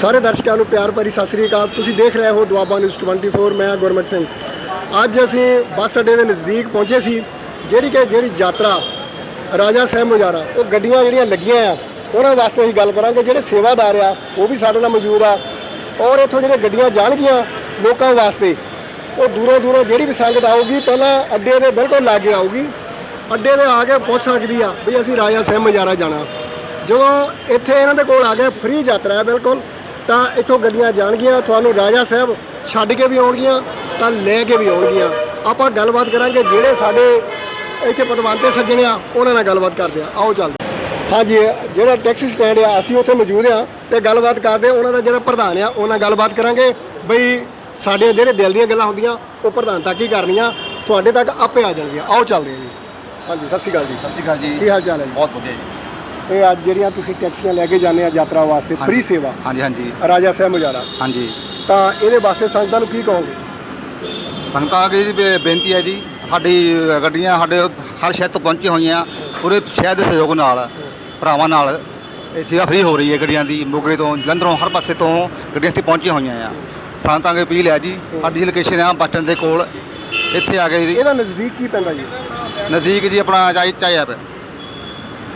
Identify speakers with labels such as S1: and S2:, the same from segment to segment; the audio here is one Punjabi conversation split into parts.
S1: ਸਾਰੇ ਦਰਸ਼ਕਾਂ ਨੂੰ ਪਿਆਰ ਭਰੀ ਸਤਿ ਸ੍ਰੀ ਅਕਾਲ। ਤੁਸੀਂ ਦੇਖ ਰਹੇ ਹੋ ਦੁਆਬਾ ਨਿਊਜ਼ 24 ਮੈਂ ਗੁਰਮਤ ਸਿੰਘ। ਅੱਜ ਅਸੀਂ ਬੱਸ ਅੱਡੇ ਦੇ ਨਜ਼ਦੀਕ ਪਹੁੰਚੇ ਸੀ, ਜਿਹੜੀ ਕਿ ਜਿਹੜੀ ਯਾਤਰਾ, ਰਾਜਾ ਸਾਹਿਬ ਮੁਜਾਰਾ ਉਹ ਗੱਡੀਆਂ ਜਿਹੜੀਆਂ ਲੱਗੀਆਂ ਆ, ਉਹਨਾਂ ਵਾਸਤੇ ਅਸੀਂ ਗੱਲ ਕਰਾਂਗੇ। ਜਿਹੜੇ ਸੇਵਾਦਾਰ ਆ, ਉਹ ਵੀ ਸਾਡੇ ਨਾਲ ਮੌਜੂਦ ਆ। ਔਰ ਇੱਥੋਂ ਜਿਹੜੇ ਗੱਡੀਆਂ ਜਾਣਗੀਆਂ ਲੋਕਾਂ ਵਾਸਤੇ, ਉਹ ਦੂਰੋਂ ਦੂਰੋਂ ਜਿਹੜੀ ਵੀ ਸੰਗਤ ਆਊਗੀ, ਪਹਿਲਾਂ ਅੱਡੇ ਦੇ ਬਿਲਕੁਲ ਲਾਗੇ ਆਊਗੀ। ਅੱਡੇ ਦੇ ਆ ਕੇ ਪੁੱਛ ਸਕਦੀ ਆ, ਵੀ ਅਸੀਂ ਰਾਜਾ ਸਾਹਿਬ ਮੁਜਾਰਾ ਜਾਣਾ। ਜਦੋਂ ਇੱਥੇ ਇਹਨਾਂ ਦੇ ਕੋਲ ਆ ਗਏ, ਫ੍ਰੀ ਯਾਤਰਾ ਹੈ ਬਿਲਕੁਲ। ਤਾਂ ਇੱਥੋਂ ਗੱਡੀਆਂ ਜਾਣਗੀਆਂ ਤੁਹਾਨੂੰ ਰਾਜਾ ਸਾਹਿਬ ਛੱਡ ਕੇ ਵੀ ਆਉਣਗੀਆਂ ਤਾਂ ਲੈ ਕੇ ਵੀ ਆਉਣਗੀਆਂ। ਆਪਾਂ ਗੱਲਬਾਤ ਕਰਾਂਗੇ ਜਿਹੜੇ ਸਾਡੇ ਇੱਥੇ ਪਤਵੰਤੇ ਸੱਜਣੇ ਆ ਉਹਨਾਂ ਨਾਲ ਗੱਲਬਾਤ ਕਰਦੇ ਆ। ਆਓ ਚੱਲਦੇ ਹਾਂਜੀ ਜਿਹੜਾ ਟੈਕਸੀ ਸਟੈਂਡ ਆ ਅਸੀਂ ਉੱਥੇ ਮੌਜੂਦ ਆ ਤੇ ਗੱਲਬਾਤ ਕਰਦੇ ਆ। ਉਹਨਾਂ ਦਾ ਜਿਹੜਾ ਪ੍ਰਧਾਨ ਆ ਉਹਨਾਂ ਨਾਲ ਗੱਲਬਾਤ ਕਰਾਂਗੇ। ਬਈ ਸਾਡੇ ਜਿਹੜੇ ਦਿਲ ਦੀਆਂ ਗੱਲਾਂ ਹੁੰਦੀਆਂ ਉਹ ਪ੍ਰਧਾਨ ਤੱਕ ਹੀ ਕਰਨੀਆਂ ਤੁਹਾਡੇ ਤੱਕ ਆਪੇ ਆ ਜਾਣਗੀਆਂ। ਆਓ ਚੱਲਦੇ ਆ ਜੀ। ਹਾਂਜੀ ਸਤਿ ਸ਼੍ਰੀ ਅਕਾਲ ਜੀ।
S2: ਸਤਿ ਸ਼੍ਰੀ ਅਕਾਲ ਜੀ।
S1: ਕੀ ਹਾਲ ਚਾਲ ਹੈ ਜੀ?
S2: ਬਹੁਤ ਵਧੀਆ ਜੀ।
S1: ਇਹ ਅੱਜ ਜਿਹੜੀਆਂ ਤੁਸੀਂ ਟੈਕਸੀਆਂ ਲੈ ਕੇ ਜਾਂਦੇ ਆ ਯਾਤਰਾ ਵਾਸਤੇ ਫ੍ਰੀ ਸੇਵਾ।
S2: ਹਾਂਜੀ ਹਾਂਜੀ।
S1: ਰਾਜਾ ਸਾਹਿਬ ਮੁਜਾਰਾ
S2: ਹਾਂਜੀ।
S1: ਤਾਂ ਇਹਦੇ ਵਾਸਤੇ ਸੰਗਤਾਂ ਨੂੰ ਕੀ ਕਹੋਗੇ?
S2: ਸੰਗਤਾਂ ਅੱਗੇ ਜੀ ਬੇ- ਬੇਨਤੀ ਹੈ ਜੀ ਸਾਡੀ ਗੱਡੀਆਂ ਸਾਡੇ ਹਰ ਸ਼ਹਿਰ ਤੋਂ ਪਹੁੰਚੀਆਂ ਹੋਈਆਂ ਪੂਰੇ ਸ਼ਹਿਰ ਦੇ ਸਹਿਯੋਗ ਨਾਲ ਭਰਾਵਾਂ ਨਾਲ ਇਹ ਸੇਵਾ ਫ੍ਰੀ ਹੋ ਰਹੀ ਹੈ ਗੱਡੀਆਂ ਦੀ ਮੋਗੇ ਤੋਂ ਜਲੰਧਰੋਂ ਹਰ ਪਾਸੇ ਤੋਂ ਗੱਡੀਆਂ ਇੱਥੇ ਪਹੁੰਚੀਆਂ ਹੋਈਆਂ ਆ। ਸੰਗਤਾਂ ਅੱਗੇ ਅਪੀਲ ਹੈ ਜੀ ਸਾਡੀ ਲੋਕੇਸ਼ਨ ਆ ਸਟੈਂਡ ਦੇ ਕੋਲ ਇੱਥੇ ਆ ਕੇ ਜੀ
S1: ਇਹਦਾ ਨਜ਼ਦੀਕ ਕੀ ਪੈਂਦਾ ਜੀ?
S2: ਨਜ਼ਦੀਕ ਜੀ ਆਪਣਾ ਚਾਈ ਚਾਈ ਐਪ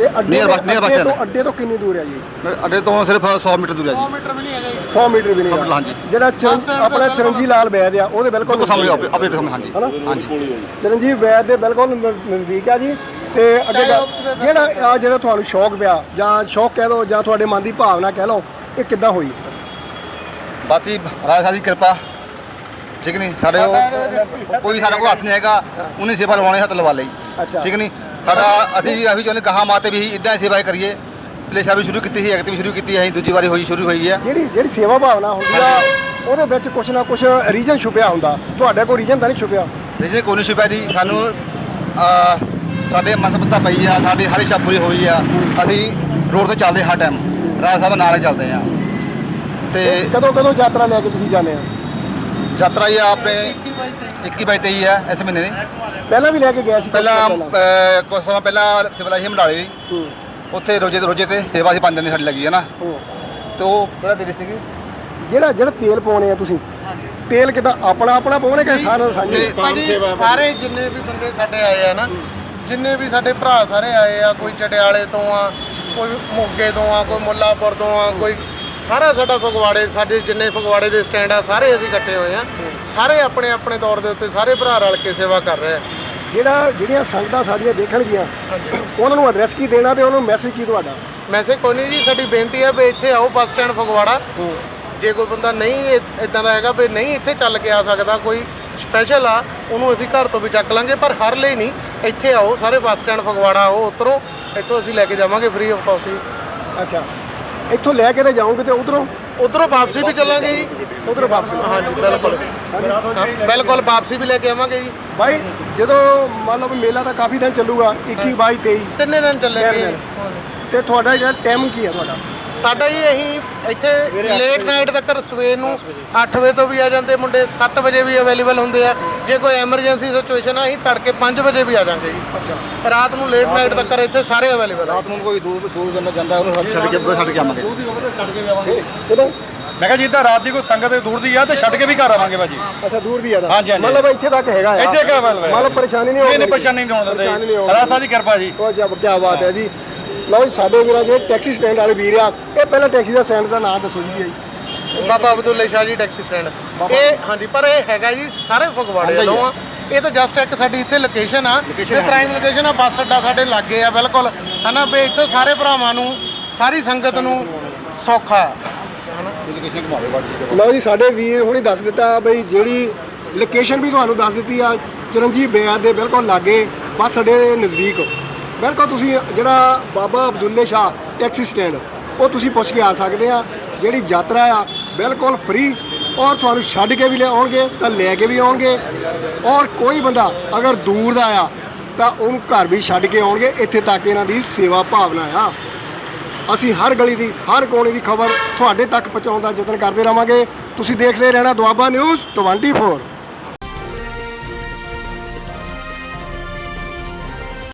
S1: ਇਹ ਅੱਡੇ
S2: Near
S1: ਦੇ-
S2: bus- near bus
S1: ਅੱਡੇ
S2: stand।
S1: ਤੋਂ ਅੱਡੇ ਤੋਂ ਕਿੰਨੀ ਦੂਰ ਹੈ ਜੀ?
S2: ਅੱਡੇ ਤੋਂ ਸਿਰਫ 100 ਮੀਟਰ ਦੂਰ ਹੈ ਜੀ।
S1: 100 ਮੀਟਰ ਵੀ ਨਹੀਂ
S2: ਮੀਟਰ, ਹਾਂਜੀ।
S1: ਜਿਹੜਾ ਚਰਨ- ਆਪਣਾ ਚਰਨਜੀਤ ਲਾਲ ਵੈਦ ਆ ਉਹਦੇ ਬਿਲਕੁਲ
S2: ਬਿਲਕੁਲ ਸਾਹਮਣੇ
S1: ਨਜ਼ਦੀਕ ਹੈ।
S2: ਆਪੇ ਸਾਹਮਣੇ ਹਾਂਜੀ।
S1: ਹਨਾ?
S2: ਹਾਂਜੀ।
S1: ਚਰਨਜੀਤ ਵੈਦ ਦੇ ਬਿਲਕੁਲ ਨ- ਨਜ਼ਦੀਕ ਆ ਜੀ। ਤੇ ਅੱਗੇ ਗੱਲ- ਜਿਹੜਾ ਆ ਜਿਹੜਾ ਤੁਹਾਨੂੰ ਸ਼ੌਕ ਪਿਆ ਜਾਂ ਸ਼ੌਕ ਕਹਿ ਲਓ ਜਾਂ ਤੁਹਾਡੇ ਮਨ ਦੀ ਭਾਵਨਾ ਕਹਿ ਲਓ ਇਹ ਕਿੱਦਾਂ ਹੋਈ?
S2: ਬਸ ਜੀ ਰਾਜਾ ਸਾਹਿਬ ਦੀ ਕਿਰਪਾ। ਠੀਕ ਨਹੀਂ? ਸਾਡੇ ਉਹ ਕੋਈ ਸਾਡਾ ਕੋਈ ਹੱਥ ਨਹੀਂ ਹੈਗਾ। ਉਹਨੇ ਸੇਵਾ ਲਵਾਉਣੇ ਹੱਥ ਲਵਾ ਲਈ।
S1: ਅੱਛਾ।
S2: ਠੀਕ ਨਹੀਂ? ਸਾਡਾ ਅਸੀਂ ਵੀ ਅਸੀਂ ਚਾਹੁੰਦੇ ਕਹਾ ਮਾਤੇ ਵੀ ਇਦਾਂ ਸੇਵਾ ਹੀ ਕਰੀਏ। ਪਿਛਲੇ ਸਾਲ ਵੀ ਸ਼ੁਰੂ ਕੀਤੀ ਸੀ ਐਕਟ ਵੀ ਸ਼ੁਰੂ ਕੀਤੀ ਹੈ ਅਸੀਂ ਦੂਜੀ ਵਾਰੀ ਹੋਈ ਸ਼ੁਰੂ ਹੋਈ ਹੈ।
S1: ਜਿਹੜੀ ਜਿਹੜੀ ਸੇਵਾ ਭਾਵਨਾ ਹੁੰਦੀ ਆ ਉਹਦੇ ਵਿੱਚ ਕੁਛ ਨਾ ਕੁਛ ਰੀਜਨ ਛੁਪਿਆ ਹੁੰਦਾ। ਤੁਹਾਡੇ ਕੋਲ ਰੀਜਨ ਤਾਂ ਨਹੀਂ ਛੁਪਿਆ?
S2: ਜਿਹਦੇ ਕੋਈ ਨਹੀਂ ਛੁਪਿਆ ਜੀ। ਸਾਨੂੰ ਸਾਡੇ ਮਨਸਪਤਾ ਪਈ ਆ ਸਾਡੀ ਹਰ ਇੱਛਾ ਪੂਰੀ ਹੋਈ ਆ। ਅਸੀਂ ਰੋਡ ਤੇ ਚੱਲਦੇ ਹਰ ਟਾਈਮ ਰਾਜਾ ਸਾਹਿਬ ਨਾਲੇ ਚੱਲਦੇ ਆ ਤੇ
S1: ਕਦੋਂ ਕਦੋਂ ਯਾਤਰਾ ਲੈ ਕੇ ਤੁਸੀਂ ਜਾਂਦੇ ਆ
S2: ਯਾਤਰਾ ਹੀ ਆਪਣੇ 21 ਬਾਈ 23 ਹੈ ਇਸ ਮਹੀਨੇ ਦੀ।
S1: ਪਹਿਲਾਂ ਵੀ ਲੈ ਕੇ ਗਏ ਸੀ
S2: ਪਹਿਲਾਂ ਅਹ, ਕੁਝ ਸਮਾਂ ਪਹਿਲਾਂ ਸਿਵਲ ਆਈ ਹਮਡਾਲੇ ਦੀ
S1: ਹੂੰ,
S2: ਉੱਥੇ ਰੋਜੇ ਤੇ ਰੋਜੇ ਤੇ ਸੇਵਾ ਸੀ ਪੰਜ ਦਿਨ ਦੀ ਸਾਡੀ ਲੱਗੀ ਹੈ ਨਾ
S1: ਹੂੰ।
S2: ਤੇ ਉਹ ਕਿਹੜਾ ਦੇ ਸੀਗੀ?
S1: ਜਿਹੜਾ ਜਿਹੜਾ ਤੇਲ ਪਾਉਣੇ ਆ ਤੁਸੀਂ। ਤੇਲ ਕਿਦਾਂ ਆਪਣਾ ਆਪਣਾ ਪਾਉਣੇ ਕਿ ਸਾਰਾ ਸਾਂਝੇ?
S2: ਤੇ-
S3: ਭਾਜੀ ਸਾਰੇ ਜਿੰਨੇ ਵੀ ਬੰਦੇ ਸਾਡੇ ਆਏ ਆ ਨਾ ਜਿੰਨੇ ਵੀ ਸਾਡੇ ਭਰਾ ਸਾਰੇ ਆਏ ਆ ਕੋਈ ਚੜਿਆਲੇ ਤੋਂ ਆ ਕੋਈ ਮੋਗੇ ਤੋਂ ਆ ਕੋਈ ਮੁੱਲਾਪੁਰ ਤੋਂ ਆ ਕੋਈ ਸਾਰਾ ਸਾਡਾ ਫਗਵਾੜੇ ਸਾਡੇ ਜਿੰਨੇ ਫਗਵਾੜੇ ਦੇ ਸਟੈਂਡ ਆ ਸਾਰੇ ਅਸੀਂ ਇਕੱਠੇ ਹੋਏ ਆ। ਸਾਰੇ ਆਪਣੇ ਆਪਣੇ ਤੌਰ ਦੇ ਉੱਤੇ ਸਾਰੇ ਭਰਾ ਰਲ ਕੇ ਸੇਵਾ ਕਰ ਰਹੇ ਆ।
S1: ਜਿਹੜਾ ਜਿਹੜੀਆਂ ਸੰਗਤਾਂ ਸਾਡੀਆਂ ਦੇਖਣਗੀਆਂ ਉਹਨਾਂ ਨੂੰ ਐਡਰੈਸ ਕੀ ਦੇਣਾ ਤੇ ਉਹਨੂੰ ਮੈਸੇਜ ਕੀ ਤੁਹਾਡਾ?
S3: ਮੈਸੇਜ ਕੋਈ ਨਹੀਂ ਜੀ ਸਾਡੀ ਬੇਨਤੀ ਹੈ ਵੀ ਇੱਥੇ ਆਓ ਬੱਸ ਸਟੈਂਡ ਫਗਵਾੜਾ। ਜੇ ਕੋਈ ਬੰਦਾ ਨਹੀਂ ਇਦਾਂ ਦਾ ਹੈਗਾ ਵੀ ਨਹੀਂ ਇੱਥੇ ਚੱਲ ਕੇ ਆ ਸਕਦਾ ਕੋਈ ਸਪੈਸ਼ਲ ਆ ਉਹਨੂੰ ਅਸੀਂ ਘਰ ਤੋਂ ਵੀ ਚੱਕ ਲਾਂਗੇ ਪਰ ਹਰ ਲਈ ਨਹੀਂ ਇੱਥੇ ਆਓ ਸਾਰੇ ਬੱਸ ਸਟੈਂਡ ਫਗਵਾੜਾ ਆਓ ਉਤਰੋ ਇੱਥੋਂ ਅਸੀਂ ਲੈ ਕੇ ਜਾਵਾਂਗੇ ਫ੍ਰੀ ਆਫ ਕਾਸਟ
S1: ਅੱਛਾ। ਇੱਥੋਂ ਲੈ ਕੇ ਤੇ ਜਾਓਗੇ ਤੇ ਉਧਰੋਂ?
S3: ਉਧਰੋਂ ਵਾਪਸੀ ਵੀ ਚੱਲਾਂਗੇ ਜੀ।
S1: ਉਧਰੋਂ ਵਾਪਸ।
S3: ਹਾਂਜੀ ਬਿਲਕੁਲ। ਹਾਂ, ਬਿਲਕੁਲ ਵਾਪਸੀ ਵੀ ਲੈ ਕੇ ਆਵਾਂਗੇ ਜੀ।
S1: ਬਾਈ ਜਦੋਂ ਮਤਲਬ ਮੇਲਾ ਤਾਂ ਕਾਫੀ ਦਿਨ ਚੱਲੂਗਾ 21 22 23
S3: ਤਿੰਨੇ ਦਿਨ ਚੱਲੇਗੇ
S1: ਤਿੰਨ ਤੇ ਤੁਹਾਡਾ ਜਿਹੜਾ ਟਾਈਮ ਕੀ ਹੈ ਤੁਹਾਡਾ?
S3: ਸਾਡਾ ਜੀ ਅਸੀਂ ਇੱਥੇ ਲੇਟ ਨਾਈਟ ਤੱਕ ਸਵੇਰ ਨੂੰ 8 ਵਜੇ ਤੋਂ ਵੀ ਆ ਜਾਂਦੇ ਮੁੰਡੇ 7 ਵਜੇ ਵੀ ਅਵੇਲੇਬਲ ਹੁੰਦੇ ਆ। ਜੇ ਕੋਈ ਐਮਰਜੈਂਸੀ ਸਿਚੁਏਸ਼ਨ ਆ ਅਸੀਂ ਤੜਕੇ 5 ਵਜੇ ਵੀ ਆ ਜਾਂਗੇ ਜੀ।
S1: ਅੱਛਾ।
S3: ਰਾਤ ਨੂੰ ਲੇਟ ਨਾਈਟ ਤੱਕ ਇੱਥੇ ਸਾਰੇ ਅਵੇਲੇਬਲ ਆ।
S2: ਰਾਤ ਨੂੰ ਕੋਈ ਦੂਰ ਦੂਰ ਜਾਂਦਾ ਜਾਂਦਾ ਉਹਨੂੰ ਛੱਡ ਕੇ ਛੱਡ ਕੇ ਆਵਾਂਗੇ।
S1: ਕਿਦੋਂ?
S4: ਮੈਂ ਕਿਹਾ ਜਿੱਦਾਂ ਰਾਤ ਦੀ ਕੋਈ ਸੰਗਤ ਦੂਰ ਦੀ ਆ ਤੇ ਛੱਡ ਕੇ ਵੀ ਘਰ ਆਵਾਂਗੇ ਭਾਜੀ।
S1: ਅੱਛਾ ਦੂਰ ਦੀ ਆ ਨਾ
S4: ਹਾਂਜੀ, ਹਾਂਜੀ।
S1: ਮਤਲਬ ਇੱਥੇ ਤੱਕ ਹੈਗਾ ਆ।
S4: ਇੱਥੇ ਕਾ ਮਤਲਬ ਹੈ?
S1: ਮਤਲਬ ਪਰੇਸ਼ਾਨੀ ਨਹੀਂ
S4: ਇਹ
S1: ਹੋਣੀ
S4: ਨਹੀਂ ਪਰੇਸ਼ਾਨੀ ਨਹੀਂ ਹੋਣ
S1: ਪਰੇਸ਼ਾਨੀ ਨਹੀਂ
S4: ਦਿੰਦੇ
S1: ਹੋਣ
S4: ਰਾਸਾ ਦੀ ਕਿਰਪਾ ਜੀ।
S1: ਉਹ ਜਬ ਕੀ ਬਾਤ ਹੈ ਜੀ। ਲਓ ਜੀ ਸਾਡੇ ਵੀਰਾਂ ਜਿਹੜੇ ਟੈਕਸੀ ਸਟੈਂਡ ਵਾਲੇ ਵੀਰ ਆ ਇਹ ਪਹਿਲਾਂ ਟੈਕਸੀ ਦਾ ਸਟੈਂਡ ਦਾ ਨਾਮ ਦੱਸੋ ਜੀ।
S3: ਬਾਬਾ ਅਬਦੁੱਲੇ ਸ਼ਾਹ ਜੀ ਟੈਕਸੀ ਸਟੈਂਡ। ਇਹ ਹਾਂਜੀ ਪਰ ਇਹ ਹੈਗਾ ਜੀ ਸਾਰੇ ਫਗਵਾੜੇ ਵੱਲੋਂ ਆ। ਇਹ ਤਾਂ ਜਸਟ ਇੱਕ ਸਾਡੀ ਇੱਥੇ ਲੋਕੇਸ਼ਨ ਆ। ਤੇ ਪ੍ਰਾਈਮ ਲੋਕੇਸ਼ਨ ਆ ਬੱਸ ਅੱਡਾ ਸਾਡੇ ਲਾਗੇ ਆ ਬਿਲਕੁਲ। ਹਨਾ ਵੀ ਇੱਥੋਂ ਸਾਰੇ ਭਰਾਵਾਂ ਨੂੰ ਸਾਰੀ ਸੰਗਤ ਨੂੰ ਸੌਖਾ।
S1: ਲਓ ਜੀ ਸਾਡੇ ਵੀਰ ਹੁਣੀ ਦੱਸ ਦਿੱਤਾ ਬਈ ਜਿਹੜੀ ਲੋਕੇਸ਼ਨ ਵੀ ਤੁਹਾਨੂੰ ਦੱਸ ਦਿੱਤੀ ਆ ਚਰਨਜੀਤ ਬਿਆਦ ਦੇ ਬਿਲਕੁਲ ਲਾਗੇ ਬੱਸ ਅੱਡੇ ਦੇ ਨਜ਼ਦੀਕ। ਬਿਲਕੁਲ ਤੁਸੀਂ ਜਿਹੜਾ ਬਾਬਾ ਅਬਦੁੱਲੇ ਸ਼ਾਹ ਟੈਕਸੀ ਸਟੈਂਡ ਉਹ ਤੁਸੀਂ ਪੁੱਛ ਕੇ ਆ ਸਕਦੇ ਆ। ਜਿਹੜੀ ਯਾਤਰਾ ਆ ਬਿਲਕੁਲ ਫ੍ਰੀ ਔਰ ਤੁਹਾਨੂੰ ਛੱਡ ਕੇ ਵੀ ਲੈ ਆਉਣਗੇ ਤਾਂ ਲੈ ਕੇ ਵੀ ਆਉਣਗੇ। ਔਰ ਕੋਈ ਬੰਦਾ ਅਗਰ ਦੂਰ ਦਾ ਆ, ਤਾਂ ਉਹਨੂੰ ਘਰ ਵੀ ਛੱਡ ਕੇ ਆਉਣਗੇ, ਇੱਥੇ ਤੱਕ ਇਹਨਾਂ ਦੀ ਸੇਵਾ ਭਾਵਨਾ ਆ। ਅਸੀਂ ਹਰ ਗਲੀ ਦੀ, ਹਰ ਕੋਨੇ ਦੀ ਖਬਰ ਤੁਹਾਡੇ ਤੱਕ ਪਹੁੰਚਾਉਣ ਦਾ ਯਤਨ ਕਰਦੇ ਰਵਾਂਗੇ। ਤੁਸੀਂ ਦੇਖਦੇ ਰਹਿਣਾ ਦੁਆਬਾ ਨਿਊਜ਼ 24